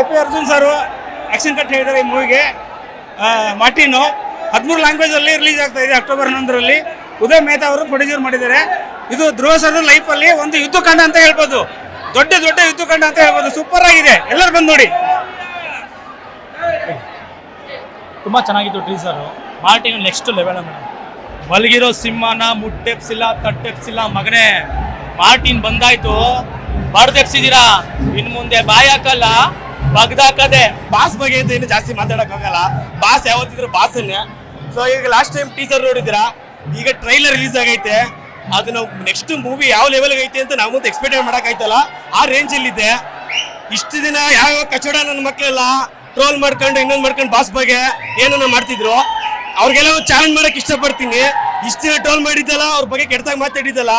A P Arjun sir action cut ಹೇಳಿದ್ದಾರೆ ಈ ಮೂವಿಗೆ. Martin ಹದಿಮೂರು ಲ್ಯಾಂಗ್ವೇಜಲ್ಲಿ ರಿಲೀಸ್ ಆಗ್ತಾ ಇದೆ ಅಕ್ಟೋಬರ್ ಹನ್ನೊಂದರಲ್ಲಿ. ಉದಯ್ ಮೆಹ್ತಾ ಅವರು ಪ್ರೊಡ್ಯೂಸರ್ ಮಾಡಿದ್ದಾರೆ. ಇದು ಧ್ರುವ ಸರ್ ಲೈಫಲ್ಲಿ ಒಂದು ಯುದ್ಧಕಾಂಡ ಅಂತ ಹೇಳ್ಬೋದು. ದೊಡ್ಡ ದೊಡ್ಡ ಯುದ್ಧಕಾಂಡ ಅಂತ ಹೇಳ್ಬೋದು. ಸೂಪರ್ ಆಗಿದೆ. ಎಲ್ಲರೂ ಬಂದು ನೋಡಿ. ತುಂಬ ಚೆನ್ನಾಗಿತ್ತು teaser Martin next level madam ಮಲಗಿರೋ ಸಿಂಹನ ಮುಟ್ಟೆಪ್ಸಿಲ್ಲ, ತಟ್ಟೆಪ್ಸಿಲ್ಲ, ಮಗನೇ. ಮಾರ್ಟಿನ್ ಬಂದಾಯ್ತು. ಬಡ್ದೆಪ್ಸಿದ್ದೀರಾ ಇನ್ ಮುಂದೆ ಬಾಯ್ ಹಾಕಲ್ಲ ಬಗ್ದಾಕದೆ. ಬಾಸ್ ಬಗ್ಗೆ ಅಂತ ಏನು ಜಾಸ್ತಿ ಮಾತಾಡಕ್ ಆಗಲ್ಲ ಬಾಸ್ ಯಾವತ್ತಿದ್ರು ಬಾಸನ್ನೇ. ಸೊ ಈಗ ಲಾಸ್ಟ್ ಟೈಮ್ ಟೀಸರ್ ನೋಡಿದಿರಾ ಈಗ ಟ್ರೈಲರ್ ರಿಲೀಸ್ ಆಗೈತೆ. ಅದು ನಾವು ನೆಕ್ಸ್ಟ್ ಮೂವಿ ಯಾವ ಲೆವೆಲ್ ಐತೆ ಅಂತ ನಾವು ಎಕ್ಸ್ಪೆಕ್ಟ್ ಮಾಡಕ್ ಆಯ್ತಲ್ಲ ಆ ರೇಂಜ್ ಅಲ್ಲಿ ಇದೆ ಇಷ್ಟು ದಿನ ಯಾವ ಕಚೋಡ ನನ್ನ ಮಕ್ಕಳೆಲ್ಲ ಟ್ರೋಲ್ ಮಾಡ್ಕೊಂಡು, ಇನ್ನೊಂದು ಮಾಡ್ಕೊಂಡು ಬಾಸ್ ಬಗ್ಗೆ ಏನನ್ನ ಮಾಡ್ತಿದ್ರು? ಅವ್ರಿಗೆಲ್ಲ ಚಾಲೆಂಜ್ ಮಾಡಕ್ ಇಷ್ಟಪಡ್ತೀನಿ. ಇಷ್ಟು ದಿನ ಟ್ರೋಲ್ ಮಾಡಿದ್ದಲ್ಲ, ಅವ್ರ ಬಗ್ಗೆ ಕೆಟ್ಟದಾಗ ಮಾತಾಡಿದ್ದಲ್ಲ.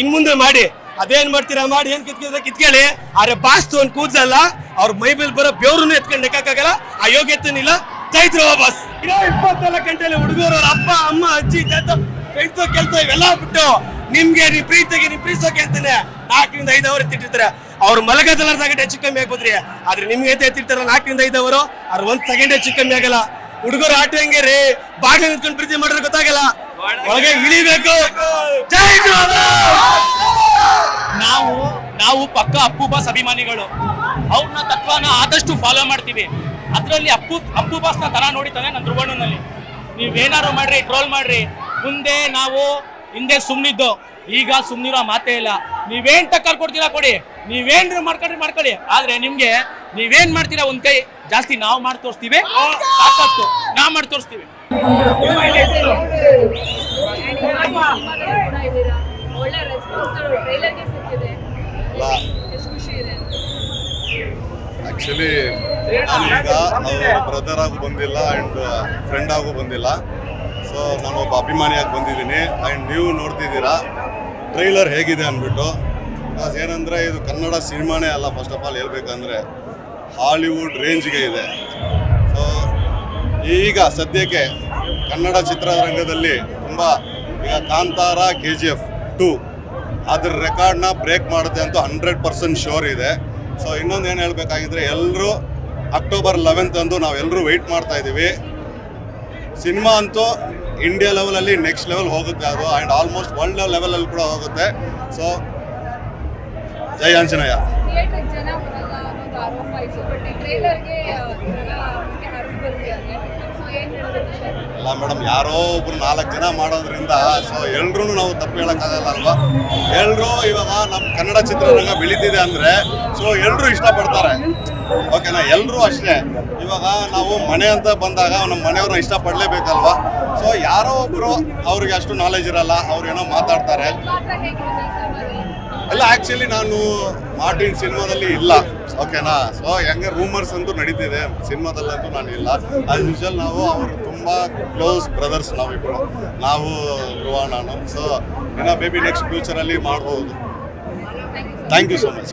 ಇನ್ ಮುಂದೆ ಮಾಡಿ. ಅದೇನ್ ಮಾಡ್ತೀರಾ ಮಾಡಿ, ಏನ್ ಕಿತ್ಕಿದ್ರೆ ಕಿತ್ಕೊಳ್ಳಿ ಆದ್ರೆ ಬಾಸ್ತು ಒಂದು ಕೂದಲಲ್ಲ, ಅವ್ರ ಮೈ ಮೇಲೆ ಬರೋ ಬೆವ್ರನ್ನ ಎತ್ಕೊಂಡು ಲೆಕ್ಕಕ್ಕಾಗಲ್ಲ ಆ ಯೋಗ್ಯತೆನಿಲ್ಲ ಚೈತ್ರ ಬಾಸ್. ಇರೋ ಇಪ್ಪತ್ನಾಲ್ಕು ಗಂಟೆಲಿ ಹುಡುಗರು ಅಪ್ಪ, ಅಮ್ಮ, ಅಜ್ಜಿ, ತಾತ ಫ್ರೆಂಡ್ಸ್ ಕೆಲಸ ಇವೆಲ್ಲ ಬಿಟ್ಟು ನಿಮ್ಗೆ ನೀ ಪ್ರೀತಿಗೆ ನೀ ಪ್ರೀತಿಸೋಕೆ ಅಂತಾನೆ ನಾಲ್ಕರಿಂದ ಐದು ಅವರ್ ಎತ್ತಿಟ್ಟಿರ್ತಾರೆ. ಅವ್ರು ಮಲಗದಲ್ಲಾರ್ದಾಗ ಹೆಚ್ಚು ಕಮ್ಮಿ ಆಗ್ಬೋದ್ರಿ. ಆದ್ರೆ ನಿಮ್ಗೆ ಅಂತ ಎತ್ತಿರ್ತಾರ ನಾಲ್ಕರಿಂದ ಐದು ಅವರು ಅವ್ರ ಒಂದ್ ಸೆಕೆಂಡ್ ಹೆಚ್ಚು ಕಮ್ಮಿ ಆಗಲ್ಲ. ಹುಡುಗರು ಆಟ ಹೆಂಗೆ ರೀ? ಬಾಗಿಲು ನಿಂತ್ಕೊಂಡು ಪ್ರೀತಿ ಮಾಡಿದ್ರೆ ಗೊತ್ತಾಗಲ್ಲ. ಒಳಗೆ ಇಳಿಬೇಕು. ಜೈ ನಾವು ನಾವು ಪಕ್ಕ ಅಪ್ಪು ಬಾಸ್ ಅಭಿಮಾನಿಗಳು. ಅವ್ರನ್ನ ತತ್ವನ ಆದಷ್ಟು ಫಾಲೋ ಮಾಡ್ತೀವಿ. ಅದರಲ್ಲಿ ಅಪ್ಪು ಅಪ್ಪು ಬಾಸ್ನ ತರ ನೋಡಿತಾನೆ ನನ್ನ ಧ್ರುವಣ್ಣನಲ್ಲಿ. ನೀವೇನಾದ್ರು ಮಾಡ್ರಿ ಟ್ರೋಲ್ ಮಾಡ್ರಿ. ಮುಂದೆ ನಾವು ಹಿಂದೆ ಸುಮ್ಮನಿದ್ದು ಈಗ ಸುಮ್ಮನಿರೋ ಮಾತೇ ಇಲ್ಲ. ನೀವೇನ್ ಟಕ್ಕರ್ ಕೊಡ್ತೀರಾ ಕೊಡಿ. ನೀವೇನ್ ಮಾಡ್ಕೊಂಡ್ರಿ ಮಾಡ್ಕೊಳ್ಳಿ. ಆದ್ರೆ ನಿಮ್ಗೆ ನೀವೇನ್ ಮಾಡ್ತೀರಾ ಒಂದ್ ಕೈ ಜಾಸ್ತಿ ನಾವು ಮಾಡಿ ತೋರಿಸ್ತೀವಿ. ಸಾಕಷ್ಟು ನಾವು ಮಾಡಿ ತೋರಿಸ್ತೀವಿ. ಒಳ್ಳೆ ರೆಸ್ಪಾನ್ಸ್ ಟ್ರೈಲರ್ಗೆ ಸಿಕ್ಕಿದೆ. ಅಲ್ಲ. ಎಷ್ಟು ಖುಷಿ ಇದೆ ಆಕ್ಚುಲಿ ನಾನೀಗ ಅವ್ರ ಬ್ರದರ್ ಆಗು ಬಂದಿಲ್ಲ ಆ್ಯಂಡ್ ಫ್ರೆಂಡ್ ಆಗು ಬಂದಿಲ್ಲ. ಸೊ ನಾನು ಒಬ್ಬ ಅಭಿಮಾನಿಯಾಗಿ ಬಂದಿದ್ದೀನಿ. ಆ್ಯಂಡ್ ನೀವು ನೋಡ್ತಿದ್ದೀರಾ ಟ್ರೈಲರ್ ಹೇಗಿದೆ ಅಂದ್ಬಿಟ್ಟು. ಬಿಕಾಸ್ ಏನಂದರೆ ಇದು ಕನ್ನಡ ಸಿನಿಮಾನೇ ಅಲ್ಲ ಫಸ್ಟ್ ಆಫ್ ಆಲ್ ಹೇಳ್ಬೇಕಂದ್ರೆ. ಹಾಲಿವುಡ್ ರೇಂಜ್ಗೆ ಇದೆ. ಸೊ ಈಗ ಸದ್ಯಕ್ಕೆ ಕನ್ನಡ ಚಿತ್ರರಂಗದಲ್ಲಿ ತುಂಬ ಈಗ Kantara K G F two ಅದ್ರ ರೆಕಾರ್ಡ್ನ ಬ್ರೇಕ್ ಮಾಡುತ್ತೆ ಅಂತ ಹಂಡ್ರೆಡ್ ಪರ್ಸೆಂಟ್ ಶೋರ್ ಇದೆ. ಸೊ ಇನ್ನೊಂದು ಏನು ಹೇಳಬೇಕಾಗಿದ್ರೆ ಎಲ್ಲರೂ ಅಕ್ಟೋಬರ್ ಲೆವೆಂತ್ ಅಂದು ನಾವೆಲ್ಲರೂ ವೆಯ್ಟ್ ಮಾಡ್ತಾ ಇದ್ದೀವಿ ಸಿನಿಮಾ ಅಂತೂ ಇಂಡಿಯಾ ಲೆವೆಲಲ್ಲಿ ನೆಕ್ಸ್ಟ್ ಲೆವೆಲ್ ಹೋಗುತ್ತೆ ಅದು ಆ್ಯಂಡ್ ಆಲ್ಮೋಸ್ಟ್ ವರ್ಲ್ಡ್ ಲೆವೆಲಲ್ಲಿ ಕೂಡ ಹೋಗುತ್ತೆ. ಸೊ ಜೈ ಆಂಜನೇಯ. ಆರೋಪ ಇತ್ತು ಬಟ್ ಟ್ರೇಲರ್ಗೆ ಆರೋಪ ಇಲ್ಲ ಮೇಡಮ್ ಯಾರೋ ಒಬ್ರು ನಾಲ್ಕು ಜನ ಮಾಡೋದ್ರಿಂದ ಸೊ ಎಲ್ರೂ ನಾವು ತಪ್ಪು ಹೇಳೋಕ್ಕಾಗಲ್ಲ ಅಲ್ವಾ? ಎಲ್ಲರೂ ಇವಾಗ ನಮ್ಮ ಕನ್ನಡ ಚಿತ್ರರಂಗ ಬೆಳೀತಿದೆ ಅಂದರೆ ಸೊ ಎಲ್ಲರೂ ಇಷ್ಟಪಡ್ತಾರೆ. ಓಕೆನಾ ಎಲ್ಲರೂ ಅಷ್ಟೇ. ಇವಾಗ ನಾವು ಮನೆ ಅಂತ ಬಂದಾಗ ನಮ್ಮ ಮನೆಯವ್ರನ್ನ ಇಷ್ಟಪಡಲೇಬೇಕಲ್ವಾ? ಸೊ ಯಾರೋ ಒಬ್ಬರು ಅವ್ರಿಗೆ ಅಷ್ಟು ನಾಲೆಜ್ ಇರಲ್ಲ, ಅವ್ರು ಏನೋ ಮಾತಾಡ್ತಾರೆ. ಎಲ್ಲ ಆ್ಯಕ್ಚುಲಿ ನಾನು ಮಾರ್ಟಿನ್ ಸಿನಿಮಾದಲ್ಲಿ ಇಲ್ಲ. ಓಕೆನಾ ಸೊ ಹೆಂಗೆ ರೂಮರ್ಸ್ ಅಂತೂ ನಡೀತಿದೆ. ಸಿನಿಮಾದಲ್ಲಂತೂ ನಾನು ಇಲ್ಲ. ಆಸ್ ಯೂಶಲ್ ನಾವು ಅವರು ತುಂಬ ಕ್ಲೋಸ್ ಬ್ರದರ್ಸ್ ನಾವಿಬ್ಬರು ನಾವು, ಧ್ರುವ, ನಾನು. ಸೊ ಇನ್ನು ಬೇಬಿ ನೆಕ್ಸ್ಟ್ ಫ್ಯೂಚರಲ್ಲಿ ಮಾಡ್ಬೋದು. Thank you so much